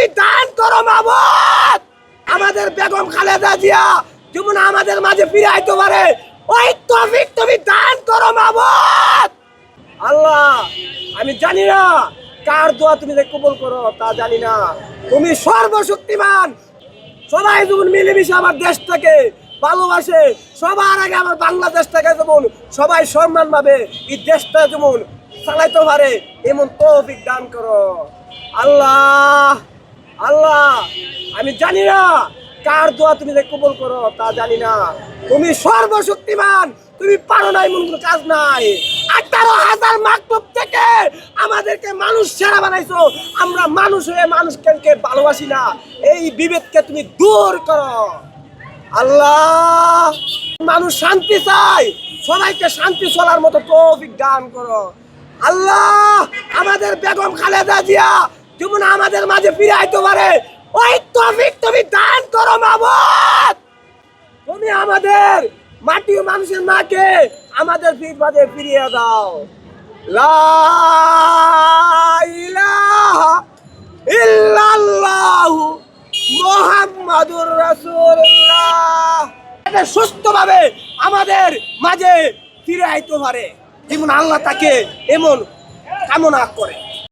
তুমি দান করো মাবুদ আমাদের বেগম খালেদা জিয়া, যেমন আমাদের মাঝে ফিরে আইতে পারে। ওই তফিক তুমি দান করো মাবুদ আল্লাহ, আমি জানি না কার দোয়া তুমি যে কবুল করো, তা জানি না। তুমি সর্বশক্তিমান। সবাই যেমন মিলেমিশে আমার দেশটাকে ভালোবাসে, সবার আগে আমার বাংলাদেশটাকে যেমন সবাই সম্মান পাবে, এই দেশটা যেমন চালাইতে পারে, এমন তৌফিক দান করো। আল্লাহ! আল্লাহ, আমি জানি না কার দোয়া তুমি যে কবুল করো, তা জানি না। তুমি সর্বশক্তিমান, তুমি পারো না এমন কোনো কাজ নাই। আঠারো হাজার মাকতুব থেকে আমাদেরকে মানুষ সেরা বানাইছো। আমরা মানুষ হয়ে মানুষকে ভালোবাসি না। এই বিভেদকে তুমি দূর করো। আল্লাহ, মানুষ শান্তি চায়। সবাইকে শান্তি চলার মতো তৌফিক দান করো। আল্লাহ, আমাদের বেগম খালেদা জিয়া যেমন আমাদের মাঝে ফিরে আইতে পারে। ওই তৌফিক তুমি দান করো মাবুদ তুমি আমাদের মাটি মানুষের মাকে আমাদের ফির মাঝে ফিরিয়ে দাও। সুস্থভাবে আমাদের মাঝে ফিরে আইতে পারে। যেমন আল্লাহ তাকে এমন কামনা করে।